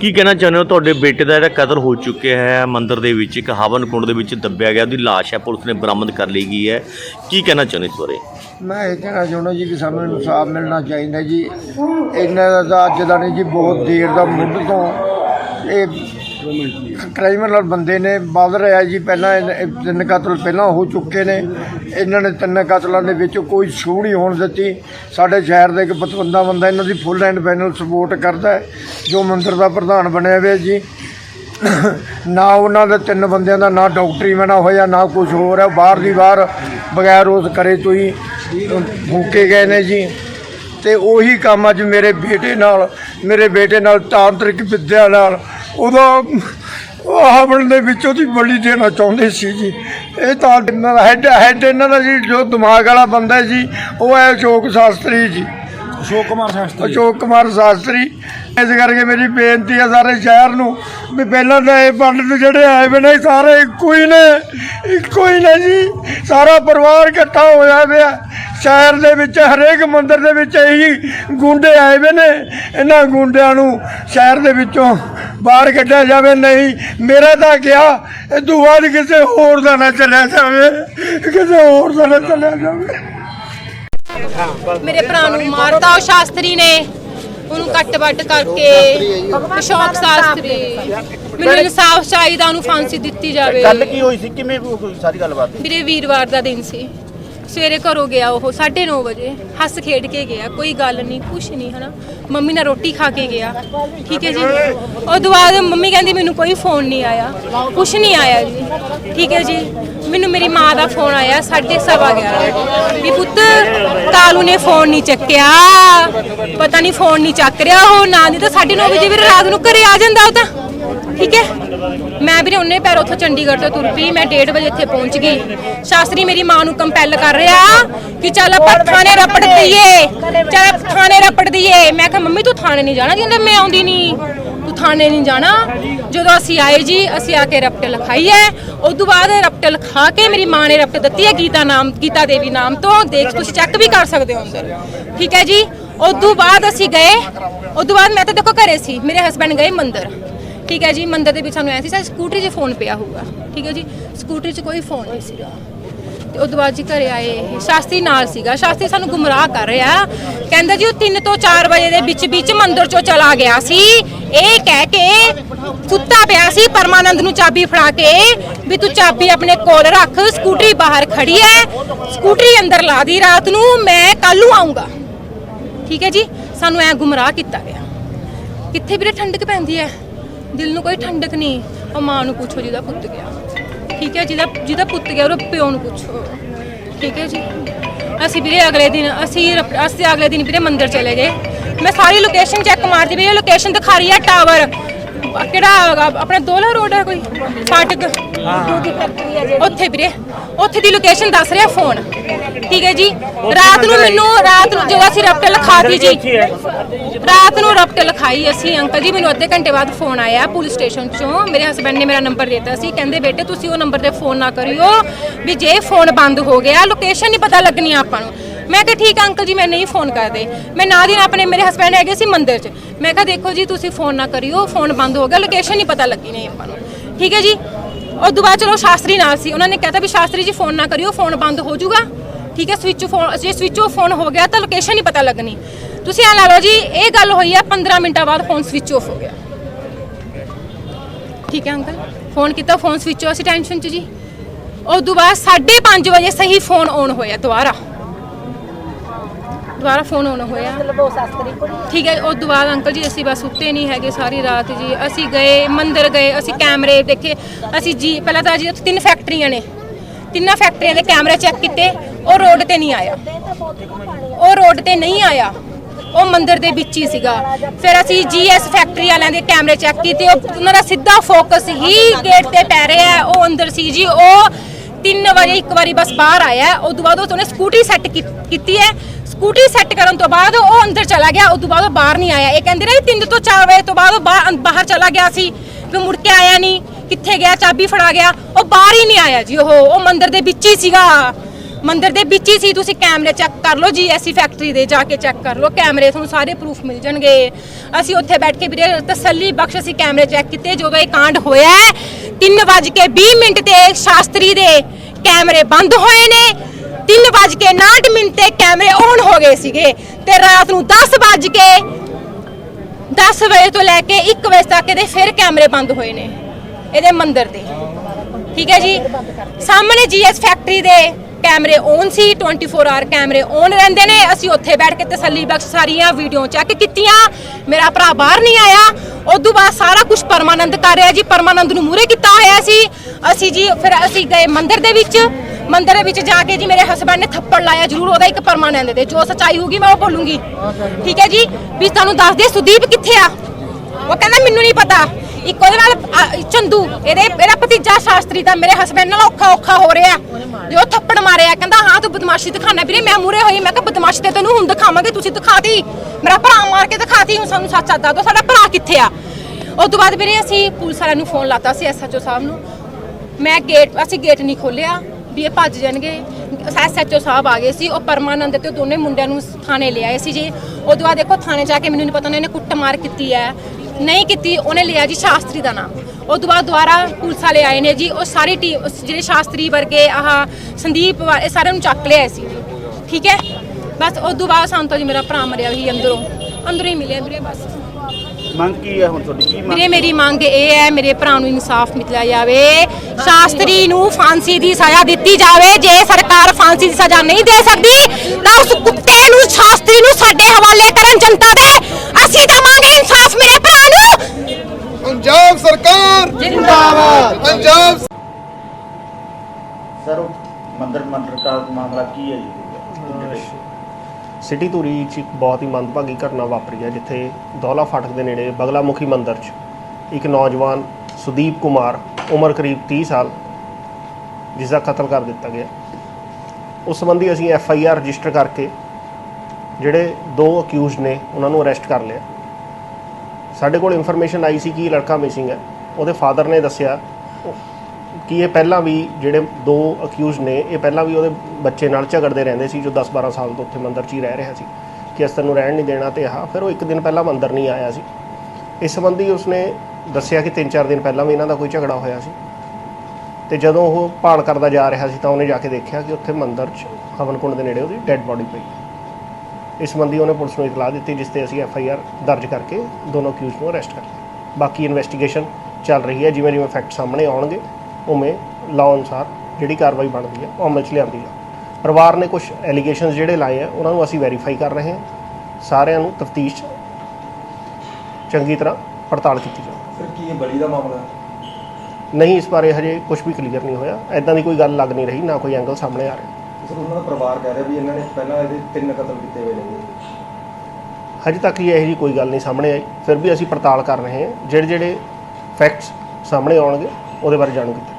ਕੀ ਕਹਿਣਾ ਚਾਹੁੰਦੇ ਹੋ? ਤੁਹਾਡੇ ਬੇਟੇ ਦਾ ਜਿਹੜਾ ਕਤਲ ਹੋ ਚੁੱਕਿਆ ਹੈ, ਮੰਦਿਰ ਦੇ ਵਿੱਚ, ਇੱਕ ਹਵਨ ਕੁੰਡ ਦੇ ਵਿੱਚ ਦੱਬਿਆ ਗਿਆ, ਉਹਦੀ ਲਾਸ਼ ਹੈ, ਪੁਲਿਸ ਨੇ ਬਰਾਮਦ ਕਰ ਲਈ ਗਈ ਹੈ। ਕੀ ਕਹਿਣਾ ਚਾਹੁੰਦੇ ਇਸ ਬਾਰੇ? ਮੈਂ ਇਹ ਕਹਿਣਾ ਚਾਹੁੰਦਾ ਜੀ ਕਿ ਸਾਨੂੰ ਇਨਸਾਫ ਮਿਲਣਾ ਚਾਹੀਦਾ ਜੀ। ਇਹਨਾਂ ਦਾ ਅੱਜ ਦਾ ਨਹੀਂ ਜੀ, ਬਹੁਤ ਦੇਰ ਦਾ ਮੁੱਢ ਤੋਂ ਇਹ ਕ੍ਰਾਈਮੀਨਲ ਬੰਦੇ ਨੇ ਵੱਧ ਰਿਹਾ ਜੀ, ਪਹਿਲਾਂ ਇਹ- ਤਿੰਨ ਕਤਲ ਪਹਿਲਾਂ ਹੋ ਚੁੱਕੇ ਨੇ। ਇਹਨਾਂ ਨੇ ਤਿੰਨ ਕਤਲਾਂ ਦੇ ਵਿੱਚ ਕੋਈ ਛੂਹ ਨਹੀਂ ਹੋਣ ਦਿੱਤੀ। ਸਾਡੇ ਸ਼ਹਿਰ ਦਾ ਇੱਕ ਪਤਵੰਦਾ ਬੰਦਾ ਇਹਨਾਂ ਦੀ ਫੁੱਲ ਐਂਡ ਫਾਈਨਲ ਸਪੋਰਟ ਕਰਦਾ ਹੈ, ਜੋ ਮੰਦਿਰ ਦਾ ਪ੍ਰਧਾਨ ਬਣਿਆ ਹੋਇਆ ਜੀ। ਨਾ ਉਹਨਾਂ ਦੇ ਤਿੰਨ ਬੰਦਿਆਂ ਦਾ ਨਾ ਡਾਕਟਰੀ ਮੈਨਾ ਹੋਇਆ, ਨਾ ਕੁਝ ਹੋਰ ਹੈ। ਬਾਹਰ ਦੀ ਬਾਹਰ ਬਗੈਰ ਉਸ ਕਰੇ ਤੋਂ ਹੀ ਫੂਕੇ ਗਏ ਨੇ ਜੀ। ਤੇ ਉਹੀ ਕੰਮ ਅੱਜ ਮੇਰੇ ਬੇਟੇ ਨਾਲ, ਮੇਰੇ ਬੇਟੇ ਨਾਲ ਤਾਂਤਰਿਕ ਵਿੱਦਿਆ ਨਾਲ ਉਹਦਾ ਹਵਨ ਦੇ ਵਿੱਚ ਉਹਦੀ ਬਲੀ ਦੇਣਾ ਚਾਹੁੰਦੇ ਸੀ ਜੀ। ਇਹ ਤਾਂ ਇਹਨਾਂ ਦਾ ਹੈਡ ਹੈਡ ਇਹਨਾਂ ਦਾ ਜੀ ਜੋ ਦਿਮਾਗ ਵਾਲਾ ਬੰਦਾ ਜੀ ਉਹ ਹੈ ਅਸ਼ੋਕ ਸ਼ਾਸਤਰੀ ਜੀ। ਅਸ਼ੋਕ ਕੁਮਾਰ ਸ਼ਾਸਤਰੀ। ਅਸ਼ੋਕ ਕੁਮਾਰ ਸ਼ਾਸਤਰੀ। ਇਸ ਕਰਕੇ ਮੇਰੀ ਬੇਨਤੀ ਹੈ ਸਾਰੇ ਸ਼ਹਿਰ ਨੂੰ ਵੀ ਪਹਿਲਾਂ ਤਾਂ ਇਹ ਪੰਡਤ ਜਿਹੜੇ ਆਏ ਵੇ ਨੇ ਸਾਰੇ ਇੱਕੋ ਹੀ ਨੇ, ਇੱਕੋ ਹੀ ਨੇ ਜੀ। ਸਾਰਾ ਪਰਿਵਾਰ ਇਕੱਠਾ ਹੋਇਆ ਪਿਆ ਸ਼ਹਿਰ ਦੇ ਵਿੱਚ, ਹਰੇਕ ਮੰਦਿਰ ਦੇ ਵਿੱਚ ਇਹੀ ਗੁੰਡੇ ਆਏ ਵੇ ਨੇ। ਇਹਨਾਂ ਗੁੰਡਿਆਂ ਨੂੰ ਸ਼ਹਿਰ ਦੇ ਵਿੱਚੋਂ ਬਾਹਰ ਕੱਢਿਆ ਜਾਵੇ। ਨਹੀਂ, ਮੇਰਾ ਤਾਂ ਕਿਹਾ, ਇਹ ਤੋਂ ਬਾਅਦ ਕਿਸੇ ਹੋਰ ਦਾ ਨਾ ਚੱਲਿਆ ਜਾਵੇ। ਕਿਸੇ ਹੋਰ ਦਾ ਨਾ ਚੱਲਿਆ ਜਾਵੇ। ਮੇਰੇ ਭਰਾ ਨੂੰ ਮਾਰਤਾ ਉਹ ਸ਼ਾਸਤਰੀ ਨੇ। ਉਹਨੂੰ ਕੱਟ ਵੱਟ ਕਰਕੇ ਅਸ਼ੋਕ ਸ਼ਾਸਤਰੀ ਮੈਨੂੰ ਇਨਸਾਫ ਚਾਹੀਦਾ ਉਹਨੂੰ ਫਾਂਸੀ ਦਿੱਤੀ ਜਾਵੇ। ਗੱਲ ਕੀ ਹੋਈ ਸੀ? ਕਿਵੇਂ ਹੋਈ ਸਾਰੀ ਗੱਲਬਾਤ ਮੇਰੇ ਵੀਰਵਾਰ ਦਾ ਦਿਨ ਸੀ। ਸਵੇਰੇ ਘਰੋਂ ਗਿਆ ਉਹ 9:30 ਵਜੇ, ਹੱਸ ਖੇਡ ਕੇ ਗਿਆ, ਕੋਈ ਗੱਲ ਨਹੀਂ, ਕੁਛ ਨਹੀਂ, ਹਨਾ। ਮੰਮੀ ਨਾਲ ਰੋਟੀ ਖਾ ਕੇ ਗਿਆ। ਠੀਕ ਹੈ ਜੀ? ਉਹ ਬਾਅਦ ਮੰਮੀ ਕਹਿੰਦੀ ਮੈਨੂੰ ਕੋਈ ਫੋਨ ਨਹੀਂ ਆਇਆ। ਕੁਛ ਨਹੀਂ ਆਇਆ ਜੀ। ਠੀਕ ਹੈ ਜੀ? ਮੈਨੂੰ ਮੇਰੀ ਮਾਂ ਦਾ ਫੋਨ ਆਇਆ 11:30 ਗਿਆ ਵੀ ਪੁੱਤ, ਕਾਲੂ ਨੇ ਫੋਨ ਨਹੀਂ ਚੱਕਿਆ। ਪਤਾ ਨਹੀਂ ਫੋਨ ਨਹੀਂ ਚੱਕ ਰਿਹਾ ਉਹ, ਨਾ ਨਹੀਂ ਤਾਂ 9:30 ਵਜੇ ਵੀ ਰਾਤ ਨੂੰ ਘਰੇ ਆ ਜਾਂਦਾ ਉਹ ਤਾਂ। ਠੀਕ ਹੈ? ਮੈਂ ਵੀਰੇ ਉਹਨੇ ਪੈਰ ਉੱਥੋਂ ਚੰਡੀਗੜ੍ਹ ਤੋਂ ਤੁਰ ਪਈ, ਮੈਂ 1:30 ਵਜੇ ਇੱਥੇ ਪਹੁੰਚ ਗਈ। ਸ਼ਾਸਤਰੀ ਮੇਰੀ ਮਾਂ ਨੂੰ ਕੰਪੈਲ ਕਰ ਰਿਹਾ ਕਿ ਚੱਲ ਆਪਾਂ ਥਾਣੇ ਰਪੜ ਦਈਏ, ਚੱਲ ਥਾਣੇ ਰਪੜ ਦਈਏ। ਮੈਂ ਕਿਹਾ, ਮੰਮੀ, ਤੂੰ ਥਾਣੇ ਨਹੀਂ ਜਾਣਾ? ਕਹਿੰਦਾ, ਮੈਂ ਆਉਂਦੀ ਨਹੀਂ। ਤੂੰ ਥਾਣੇ ਨਹੀਂ ਜਾਣਾ। ਜਦੋਂ ਅਸੀਂ ਆਏ ਜੀ, ਅਸੀਂ ਆ ਕੇ ਰਪਟ ਲਿਖਾਈ ਹੈ। ਉਸ ਤੋਂ ਬਾਅਦ ਰਪਟ ਲਿਖਾ ਕੇ ਮੇਰੀ ਮਾਂ ਨੇ ਰਪਟ ਦਿੱਤੀ ਹੈ ਗੀਤਾ ਨਾਮ, ਗੀਤਾ ਦੇਵੀ ਨਾਮ ਤੋਂ। ਦੇਖ, ਤੁਸੀਂ ਚੈੱਕ ਵੀ ਕਰ ਸਕਦੇ ਹੋ ਅੰਦਰ। ਠੀਕ ਹੈ ਜੀ? ਉਸ ਤੋਂ ਬਾਅਦ ਅਸੀਂ ਗਏ। ਉਸ ਤੋਂ ਬਾਅਦ ਮੈਂ ਤਾਂ ਦੇਖੋ ਘਰੇ ਸੀ। ਮੇਰੇ ਹਸਬੰਡ ਗਏ ਮੰਦਰ। ਠੀਕ ਹੈ ਜੀ, ਮੰਦਰ ਦੇ ਵਿੱਚ ਸਾਨੂੰ ਐ ਸੀ, ਸਾਡੇ ਸਕੂਟਰੀ 'ਚ ਫੋਨ ਪਿਆ ਹੋਊਗਾ। ਠੀਕ ਹੈ ਜੀ, ਸਕੂਟਰੀ 'ਚ ਕੋਈ ਫੋਨ ਨਹੀਂ ਸੀਗਾ। ਤੇ ਉਦੋਂ ਬਾਅਦ ਜੀ ਘਰੇ ਆਏ ਇਹ ਸ਼ਾਸਤਰੀ ਨਾਲ ਸੀਗਾ। ਸ਼ਾਸਤਰੀ ਸਾਨੂੰ ਗੁੰਮਰਾਹ ਕਰ ਰਿਹਾ। ਕਹਿੰਦਾ ਜੀ, ਉਹ 3 ਤੋਂ 4 ਵਜੇ ਦੇ ਵਿੱਚ ਵਿੱਚ ਮੰਦਰ 'ਚੋਂ ਚਲਾ ਗਿਆ ਸੀ। ਇਹ ਕਹਿ ਕੇ ਸੁੱਤਾ ਪਿਆ ਸੀ, ਪਰਮਾਨੰਦ ਨੂੰ ਚਾਬੀ ਫੜਾ ਕੇ, ਵੀ ਤੂੰ ਚਾਬੀ ਆਪਣੇ ਕੋਲ ਰੱਖ, ਸਕੂਟਰੀ ਬਾਹਰ ਖੜੀ ਹੈ। ਸਕੂਟਰੀ ਅੰਦਰ ਲਾ ਦੀ ਰਾਤ ਨੂੰ, ਮੈਂ ਕੱਲ ਨੂੰ ਆਉਂਗਾ ਠੀਕ ਹੈ ਜੀ, ਸਾਨੂੰ ਐ ਗੁੰਮਰਾਹ ਕੀਤਾ ਗਿਆ। ਕਿੱਥੇ ਵੀਰੇ ਠੰਡਕ ਪੈਂਦੀ ਹੈ? ਦਿਲ ਨੂੰ ਕੋਈ ਠੰਡਕ ਨਹੀਂ ਉਹ ਮਾਂ ਨੂੰ ਪੁੱਛੋ ਜਿਹਦਾ ਪੁੱਤ ਗਿਆ। ਠੀਕ ਹੈ ਜਿਹਦਾ ਜਿਹਦਾ ਪੁੱਤ ਗਿਆ ਉਹਦੇ ਪਿਓ ਨੂੰ ਪੁੱਛੋ। ਠੀਕ ਹੈ ਜੀ। ਅਸੀਂ ਵੀਰੇ ਅਗਲੇ ਦਿਨ ਅਸੀਂ ਅਸੀਂ ਅਗਲੇ ਦਿਨ ਵੀਰੇ ਮੰਦਿਰ ਚਲੇ ਗਏ। ਮੈਂ ਸਾਰੀ ਲੋਕੇਸ਼ਨ ਚੈੱਕ ਮਾਰਦੀ ਪਈ ਲੋਕੇਸ਼ਨ ਦਿਖਾ ਰਹੀ ਹੈ ਟਾਵਰ ਕਿਹੜਾ ਹੈਗਾ? ਆਪਣਾ ਦੋਲਾ ਰੋਡ ਹੈ ਕੋਈ? ਫਾਟਕ? ਉੱਥੇ ਵੀਰੇ। ਉੱਥੇ ਦੀ ਲੋਕੇਸ਼ਨ ਦੱਸ ਰਿਹਾ ਫੋਨ ਠੀਕ ਹੈ ਜੀ। ਰਾਤ ਨੂੰ ਮੈਨੂੰ ਰਾਤ ਨੂੰ ਜਦੋਂ ਅਸੀਂ ਰਪਟ ਲਿਖਾਤੀ ਜੀ। ਰਾਤ ਨੂੰ ਰਪਟ ਲਿਖਾਈ ਅਸੀਂ, ਅੰਕਲ ਜੀ, ਮੈਨੂੰ ਅੱਧੇ ਘੰਟੇ ਬਾਅਦ ਫੋਨ ਆਇਆ ਪੁਲਿਸ ਸਟੇਸ਼ਨ ਚੋਂ। ਮੇਰੇ ਹਸਬੰਡ ਨੇ ਮੇਰਾ ਨੰਬਰ ਦਿੱਤਾ ਸੀ। ਕਹਿੰਦੇ, ਬੇਟੇ, ਤੁਸੀਂ ਉਹ ਨੰਬਰ ਤੇ ਫੋਨ ਨਾ ਕਰਿਓ ਵੀ ਜੇ ਫੋਨ ਬੰਦ ਹੋ ਗਿਆ ਲੋਕੇਸ਼ਨ ਨਹੀਂ ਪਤਾ ਲੱਗਣੀ ਆਪਾਂ ਨੂੰ। ਮੈਂ ਕਿਹਾ, ਠੀਕ ਆ ਅੰਕਲ ਜੀ, ਮੈਂ ਨਹੀਂ ਫੋਨ ਕਰਦੇ। ਮੈਂ ਨਾ ਦਿਨ ਆਪਣੇ ਮੇਰੇ ਹਸਬੰਡ ਹੈਗੇ ਸੀ ਮੰਦਿਰ 'ਚ। ਮੈਂ ਕਿਹਾ, ਦੇਖੋ ਜੀ, ਤੁਸੀਂ ਫੋਨ ਨਾ ਕਰਿਓ ਫੋਨ ਬੰਦ ਹੋ ਗਿਆ ਲੋਕੇਸ਼ਨ ਨਹੀਂ ਪਤਾ ਲੱਗੀ ਨਹੀਂ ਆਪਾਂ ਨੂੰ। ਠੀਕ ਹੈ ਜੀ। ਉਸ ਤੋਂ ਬਾਅਦ ਚਲੋ ਸ਼ਾਸਤਰੀ ਨਾਲ ਸੀ। ਉਹਨਾਂ ਨੇ ਕਹਿਤਾ ਵੀ ਸ਼ਾਸਤਰੀ ਜੀ ਫੋਨ ਨਾ ਕਰਿਓ ਫੋਨ ਬੰਦ ਹੋ ਜਾਊਗਾ। ਠੀਕ ਹੈ ਸਵਿਚ ਫੋਨ ਜੇ ਸਵਿਚ ਆਫ ਫੋਨ ਹੋ ਗਿਆ ਤਾਂ ਲੋਕੇਸ਼ਨ ਨਹੀਂ ਪਤਾ ਲੱਗਣੀ। ਤੁਸੀਂ ਐ ਲਾ ਲਓ ਜੀ, ਇਹ ਗੱਲ ਹੋਈ ਹੈ 15 ਮਿੰਟਾਂ ਬਾਅਦ ਫੋਨ ਸਵਿਚ ਆਫ ਹੋ ਗਿਆ। ਠੀਕ ਹੈ ਅੰਕਲ ਫੋਨ ਕੀਤਾ ਫੋਨ ਸਵਿਚ ਆਫ ਸੀ ਟੈਨਸ਼ਨ ਚ ਜੀ। ਉਸ ਤੋਂ ਬਾਅਦ 5:30 ਵਜੇ ਸਹੀ ਫੋਨ ਔਨ ਹੋਇਆ ਦੁਬਾਰਾ। ਦੁਬਾਰਾ ਫੋਨ ਔਨ ਹੋਇਆ। ਠੀਕ ਹੈ ਉਸ ਤੋਂ ਬਾਅਦ ਅੰਕਲ ਜੀ ਅਸੀਂ ਬਸ ਸੁੱਤੇ ਨਹੀਂ ਹੈਗੇ ਸਾਰੀ ਰਾਤ ਜੀ। ਅਸੀਂ ਗਏ, ਮੰਦਰ ਗਏ, ਅਸੀਂ ਕੈਮਰੇ ਦੇਖੇ। ਅਸੀਂ ਜੀ ਪਹਿਲਾਂ ਤਾਂ ਜੀ ਉੱਥੇ ਤਿੰਨ ਫੈਕਟਰੀਆਂ ਨੇ। ਤਿੰਨਾਂ ਫੈਕਟਰੀਆਂ ਦੇ ਕੈਮਰੇ ਚੈੱਕ ਕੀਤੇ, ਉਹ ਰੋਡ ਤੇ ਨਹੀਂ ਆਇਆ। ਉਹ ਰੋਡ ਤੇ ਨਹੀਂ ਆਇਆ। ਉਹ ਮੰਦਿਰ ਦੇ ਵਿੱਚ ਹੀ ਸੀਗਾ। ਫਿਰ ਅਸੀਂ ਜੀਐਸ ਫੈਕਟਰੀ ਵਾਲਿਆਂ ਦੇ ਕੈਮਰੇ ਚੈੱਕ ਕੀਤੇ। ਉਹ ਉਹਨਾਂ ਦਾ ਸਿੱਧਾ ਫੋਕਸ ਹੀ ਗੇਟ ਤੇ ਪੈ ਰਿਹਾ ਉਹ ਅੰਦਰ ਸੀ ਜੀ। ਉਹ ਤਿੰਨ ਵਾਰੀ ਇੱਕ ਵਾਰੀ ਬਸ ਬਾਹਰ ਆਇਆ। ਹੈ। ਉਸ ਤੋਂ ਬਾਅਦ ਉਹਨੇ ਸਕੂਟੀ ਸੈੱਟ ਕੀਤੀ ਹੈ। ਸਕੂਟੀ ਸੈੱਟ ਕਰਨ ਤੋਂ ਬਾਅਦ ਉਹ ਅੰਦਰ ਚਲਾ ਗਿਆ। ਉਸ ਤੋਂ ਬਾਅਦ ਉਹ ਬਾਹਰ ਨਹੀਂ ਆਇਆ। ਇਹ ਕਹਿੰਦੇ ਨੇ 3 ਤੋਂ 4 ਵਜੇ ਤੋਂ ਬਾਅਦ ਉਹ ਬਾਹਰ ਚਲਾ ਗਿਆ ਸੀ। ਵੀ ਮੁੜ ਕੇ ਆਇਆ ਨਹੀਂ। ਕਿੱਥੇ ਗਿਆ, ਚਾਬੀ ਫੜਾ ਗਿਆ, ਉਹ ਬਾਹਰ ਹੀ ਨਹੀਂ ਆਇਆ ਜੀ ਉਹ ਉਹ ਮੰਦਿਰ ਦੇ ਵਿੱਚ ਹੀ ਸੀਗਾ। ਮੰਦਿਰ ਦੇ ਵਿੱਚ ਹੀ ਸੀ, ਤੁਸੀਂ ਕੈਮਰੇ ਚੈੱਕ ਕਰ ਲਓ ਜੀਐਸਸੀ ਫੈਕਟਰੀ ਦੇ ਜਾ ਕੇ ਚੈੱਕ ਕਰ ਲਓ, ਕੈਮਰੇ ਤੁਹਾਨੂੰ ਸਾਰੇ ਪ੍ਰੂਫ ਮਿਲ ਜਾਣਗੇ। ਅਸੀਂ ਉੱਥੇ ਬੈਠ ਕੇ ਵੀਰੇ ਤਸੱਲੀ ਬਖਸ਼ ਅਸੀਂ ਕੈਮਰੇ ਚੈੱਕ ਕੀਤੇ ਜਦੋਂ ਇਹ ਕਾਂਡ ਹੋਇਆ 3:20 ਮਿੰਟ ਤੇ ਸ਼ਾਸਤਰੀ ਦੇ ਕੈਮਰੇ ਬੰਦ ਹੋਏ ਨੇ 3:59 ਮਿੰਟ ਤੇ ਕੈਮਰੇ ਔਨ ਹੋ ਗਏ ਸੀਗੇ ਤੇ ਰਾਤ ਨੂੰ 10 ਵੱਜ ਕੇ 10 ਵਜੇ ਤੋਂ ਲੈ ਕੇ 1 ਵਜੇ ਤੱਕ ਇਹਦੇ ਫਿਰ ਕੈਮਰੇ ਬੰਦ ਹੋਏ ਨੇ। ਇਹਦੇ ਮੰਦਿਰ ਦੇ। ਠੀਕ ਹੈ ਜੀ? ਸਾਹਮਣੇ ਜੀਐਸ ਫੈਕਟਰੀ ਦੇ ਕੈਮਰੇ ਔਨ ਸੀ 24 ਆਵਰ ਕੈਮਰੇ ਔਨ ਰਹਿੰਦੇ ਨੇ। ਅਸੀਂ ਉੱਥੇ ਬੈਠ ਕੇ ਤਸੱਲੀ ਬਖਸ਼ ਸਾਰੀਆਂ ਵੀਡੀਓ ਚੈੱਕ ਕੀਤੀਆਂ। ਮੇਰਾ ਭਰਾ ਬਾਹਰ ਨਹੀਂ ਆਇਆ। ਉਦੋਂ ਬਾਅਦ ਸਾਰਾ ਕੁਝ ਪਰਮਾਨੰਦ ਕਰ ਰਿਹਾ ਜੀ। ਪਰਮਾਨੰਦ ਨੂੰ ਮੂਰੇ ਕੀਤਾ ਹੋਇਆ ਸੀ। ਅਸੀਂ ਜੀ ਫਿਰ ਅਸੀਂ ਗਏ ਮੰਦਿਰ ਦੇ ਵਿੱਚ। ਮੰਦਿਰ ਦੇ ਵਿੱਚ ਜਾ ਕੇ ਜੀ ਮੇਰੇ ਹਸਬੰਡ ਨੇ ਥੱਪੜ ਲਾਇਆ। ਜ਼ਰੂਰ ਉਹਦਾ ਇੱਕ ਪਰਮਾਨੰਦ ਦੇ। ਜੋ ਸਚਾਈ ਹੋਊਗੀ ਮੈਂ ਉਹ ਬੋਲੂੰਗੀ ਠੀਕ ਹੈ ਜੀ? ਵੀ ਤੁਹਾਨੂੰ ਦੱਸਦੇ ਸੁਦੀਪ ਕਿੱਥੇ ਆ? ਉਹ ਕਹਿੰਦਾ ਮੈਨੂੰ ਨਹੀਂ ਪਤਾ। ਇੱਕ ਉਹਦੇ ਨਾਲ ਚੰਦੂ, ਇਹਦੇ, ਇਹਦਾ ਭਤੀਜਾ ਸ਼ਾਸਤਰੀ ਦਾ, ਮੇਰੇ ਹਸਬੰਡ ਨਾਲ ਔਖਾ ਔਖਾ ਹੋ ਰਿਹਾ। ਜੋ ਥੱਪੜ ਮਾਰਿਆ, ਕਹਿੰਦਾ, ਹਾਂ, ਤੂੰ ਬਦਮਾਸ਼ੀ ਦਿਖਾਣਾ ਵੀਰੇ, ਮੈਂ ਮੂਰੇ ਹੋਈ, ਮੈਂ ਕਿਹਾ, ਬਦਮਾਸ਼ੀ ਤੇ ਤੈਨੂੰ ਹੁਣ ਦਿਖਾਵਾਂਗੇ, ਤੁਸੀਂ ਦਿਖਾਤੀ। ਮੇਰਾ ਭਰਾ ਮਾਰ ਕੇ ਦਿਖਾਤੀ, ਹੁਣ ਸਾਨੂੰ ਸੱਚ ਦੱਸ ਦੋ, ਸਾਡਾ ਭਰਾ ਕਿੱਥੇ ਆ? ਉਸ ਤੋਂ ਬਾਅਦ ਵੀਰੇ, ਅਸੀਂ ਪੁਲਿਸ ਵਾਲਿਆਂ ਨੂੰ ਫੋਨ ਲਾਤਾ ਸੀ ਐਸਐਚਓ ਸਾਹਿਬ ਨੂੰ। ਮੈਂ ਗੇਟ ਅਸੀਂ ਗੇਟ ਨਹੀਂ ਖੋਲਿਆ ਵੀ ਇਹ ਭੱਜ ਜਾਣਗੇ। ਐਸਐਚਓ ਸਾਹਿਬ ਆ ਗਏ ਸੀ, ਉਹ ਪਰਮਾਨੰਦ ਤੇ ਉਹ ਦੋਨੇ ਮੁੰਡਿਆਂ ਨੂੰ ਥਾਣੇ ਲਿਆਏ ਸੀ ਜੀ। ਉਹ ਤੋਂ ਬਾਅਦ ਦੇਖੋ, ਥਾਣੇ ਜਾ ਕੇ ਮੈਨੂੰ ਨਹੀਂ ਪਤਾ, ਉਹਨੇ ਕੁੱਟਮਾਰ ਕੀਤੀ ਹੈ। ਨਹੀਂ ਕੀਤੀ ਉਹਨੇ ਲਿਆ ਜੀ ਸ਼ਾਸਤਰੀ ਦਾ ਨਾਮ। ਉਹ ਤੋਂ ਬਾਅਦ ਦੁਬਾਰਾ ਪੁਲਿਸ ਵਾਲੇ ਆਏ ਨੇ ਜੀ ਉਹ ਸਾਰੀ ਟੀਮ ਜਿਹੜੇ ਸ਼ਾਸਤਰੀ ਵਰਗੇ ਆਹ ਸੰਦੀਪ ਇਹ ਸਾਰਿਆਂ ਨੂੰ ਚੱਕ ਲਿਆ ਸੀ। ਜੀ ਠੀਕ ਹੈ? ਬਸ ਉਸ ਤੋਂ ਬਾਅਦ ਸਾਨੂੰ ਤਾਂ ਜੀ ਮੇਰਾ ਭਰਾ ਮਰਿਆ ਵੀ ਅੰਦਰੋਂ। ਅੰਦਰੋਂ ਹੀ ਮਿਲਿਆ ਵੀਰੇ ਬਸ। ਮੰਗ ਕੀ ਹੈ ਹੁਣ ਤੁਹਾਡੀ? ਕੀ ਮੰਗ ਵੀਰੇ ਮੇਰੀ ਮੰਗ ਇਹ ਹੈ ਮੇਰੇ ਭਰਾ ਨੂੰ ਇਨਸਾਫ ਮਿਲਿਆ ਜਾਵੇ। ਸ਼ਾਸਤਰੀ ਨੂੰ ਫਾਂਸੀ ਦੀ ਸਜ਼ਾ ਦਿੱਤੀ ਜਾਵੇ। ਜੇ ਸਰਕਾਰ ਫਾਂਸੀ ਦੀ ਸਜ਼ਾ ਨਹੀਂ ਦੇ ਸਕਦੀ ਤਾਂ ਉਸ ਕੁੱਤੇ ਨੂੰ ਸ਼ਾਸਤਰੀ ਨੂੰ ਸਾਡੇ ਹਵਾਲੇ ਕਰਨ ਜਨਤਾ ਦੇ ਅਸੀਂ ਦੇਵਾਂਗੇ ਇਨਸਾਫ ਮੇਰੇ ਭਰਾ ਨੂੰ ਪੰਜਾਬ ਸਰਕਾਰ ਜਿੰਦਾਬਾਦ। ਪੰਜਾਬ ਸਰ ਉਹ ਮੰਦਰ ਮੰਦਰ ਦਾ ਮਾਮਲਾ ਕੀ ਹੈ ਜੀ? ਸਿਟੀ ਧੂਰੀ 'ਚ ਇੱਕ ਬਹੁਤ ਹੀ ਮੰਦਭਾਗੀ ਘਟਨਾ ਵਾਪਰੀ ਹੈ ਜਿੱਥੇ ਦੌਲਾ ਫਾਟਕ ਦੇ ਨੇੜੇ ਬਗਲਾਮੁਖੀ ਮੰਦਿਰ 'ਚ ਇੱਕ ਨੌਜਵਾਨ ਸੁਦੀਪ ਕੁਮਾਰ ਉਮਰ ਕਰੀਬ 30 ਸਾਲ ਜਿਸ ਦਾ ਕਤਲ ਕਰ ਦਿੱਤਾ ਗਿਆ। ਉਸ ਸੰਬੰਧੀ ਅਸੀਂ ਐਫ ਆਈ ਆਰ ਰਜਿਸਟਰ ਕਰਕੇ ਜਿਹੜੇ ਦੋ ਅਕਿਊਜ਼ਡ ਨੇ ਉਹਨਾਂ ਨੂੰ ਅਰੈਸਟ ਕਰ ਲਿਆ। ਸਾਡੇ ਕੋਲ ਇਨਫੋਰਮੇਸ਼ਨ ਆਈ ਸੀ ਕਿ ਇਹ ਲੜਕਾ ਮਿਸਿੰਗ ਹੈ। ਉਹਦੇ ਫਾਦਰ ਨੇ ਦੱਸਿਆ ਕਿ ਇਹ ਪਹਿਲਾਂ ਵੀ ਜਿਹੜੇ ਦੋ ਅਕਿਊਜ਼ ਨੇ, ਇਹ ਪਹਿਲਾਂ ਵੀ ਉਹਦੇ ਬੱਚੇ ਨਾਲ ਝਗੜਦੇ ਰਹਿੰਦੇ ਸੀ, ਜੋ 10-12 ਸਾਲ ਤੋਂ ਉੱਥੇ ਮੰਦਰ 'ਚ ਹੀ ਰਹਿ ਰਿਹਾ ਸੀ ਕਿ ਅਸਤਰ ਨੂੰ ਰਹਿਣ ਨਹੀਂ ਦੇਣਾ ਤੇ ਆਹ, ਫਿਰ ਉਹ ਇੱਕ ਦਿਨ ਪਹਿਲਾਂ ਮੰਦਰ ਨਹੀਂ ਆਇਆ ਸੀ। ਇਸ ਸੰਬੰਧੀ ਉਸਨੇ ਦੱਸਿਆ ਕਿ 3-4 ਦਿਨ ਪਹਿਲਾਂ ਵੀ ਇਹਨਾਂ ਦਾ ਕੋਈ ਝਗੜਾ ਹੋਇਆ ਸੀ। ਤੇ ਜਦੋਂ ਉਹ ਭਾਲ ਕਰਦਾ ਜਾ ਰਿਹਾ ਸੀ ਤਾਂ ਉਹਨੇ ਜਾ ਕੇ ਦੇਖਿਆ ਕਿ ਉੱਥੇ ਮੰਦਰ 'ਚ ਹਵਨ ਕੁੰਡ ਦੇ ਨੇੜੇ ਉਹਦੀ ਡੈੱਡ ਬੋਡੀ ਪਈ। ਇਸ ਸੰਬੰਧੀ ਉਹਨੇ ਪੁਲਿਸ ਨੂੰ ਇਤਲਾਹ ਦਿੱਤੀ ਜਿਸ ਤੇ ਅਸੀਂ ਐਫ ਆਈ ਆਰ ਦਰਜ ਕਰਕੇ ਦੋਨੋਂ ਅਕਿਊਜ਼ ਨੂੰ ਅਰੈਸਟ ਕਰ ਲਿਆ। ਬਾਕੀ ਇਨਵੈਸਟੀਗੇਸ਼ਨ ਚੱਲ ਰਹੀ ਹੈ ਜਿਵੇਂ ਜਿਵੇਂ ਫੈਕਟ ਸਾਹਮਣੇ ਆਉਣਗੇ ਉਵੇਂ ਲਾਅ ਅਨੁਸਾਰ ਜਿਹੜੀ ਕਾਰਵਾਈ ਬਣਦੀ ਹੈ ਉਹ ਅਮਲ 'ਚ ਲਿਆਂਦੀ ਹੈ ਪਰਿਵਾਰ ਨੇ ਕੁਝ ਐਲੀਗੇਸ਼ਨਸ ਜਿਹੜੇ ਲਾਏ ਆ ਉਹਨਾਂ ਨੂੰ ਅਸੀਂ ਵੈਰੀਫਾਈ ਕਰ ਰਹੇ ਹਾਂ। ਸਾਰਿਆਂ ਨੂੰ ਤਫਤੀਸ਼ ਚੰਗੀ ਤਰ੍ਹਾਂ ਪੜਤਾਲ ਕੀਤੀ ਜਾਵੇ ਫਿਰ ਕੀ ਇਹ ਬਲੀ ਦਾ ਮਾਮਲਾ? ਨਹੀਂ ਇਸ ਬਾਰੇ ਹਜੇ ਕੁਝ ਵੀ ਕਲੀਅਰ ਨਹੀਂ ਹੋਇਆ। ਐਦਾਂ ਦੀ ਕੋਈ ਗੱਲ ਲੱਗ ਨਹੀਂ ਰਹੀ ਨਾ ਕੋਈ ਐਂਗਲ ਸਾਹਮਣੇ ਆ ਰਿਹਾ। ਸਰ ਉਹਨਾਂ ਦਾ ਪਰਿਵਾਰ ਕਹਿ ਰਿਹਾ ਵੀ ਇਹਨਾਂ ਨੇ ਪਹਿਲਾਂ ਇਹਦੇ ਤਿੰਨ ਕਤਲ ਕੀਤੇ ਹੋਏ ਨੇ। ਹਜੇ ਤੱਕ ਹੀ ਇਹੋ ਜਿਹੀ ਕੋਈ ਗੱਲ ਨਹੀਂ ਸਾਹਮਣੇ ਆਈ। ਫਿਰ ਵੀ ਅਸੀਂ ਪੜਤਾਲ ਕਰ ਰਹੇ ਹਾਂ। ਜਿਹੜੇ ਜਿਹੜੇ ਫੈਕਟਸ ਸਾਹਮਣੇ ਆਉਣਗੇ, ਉਹਦੇ ਬਾਰੇ ਜਾਣੂ ਕੀਤਾ।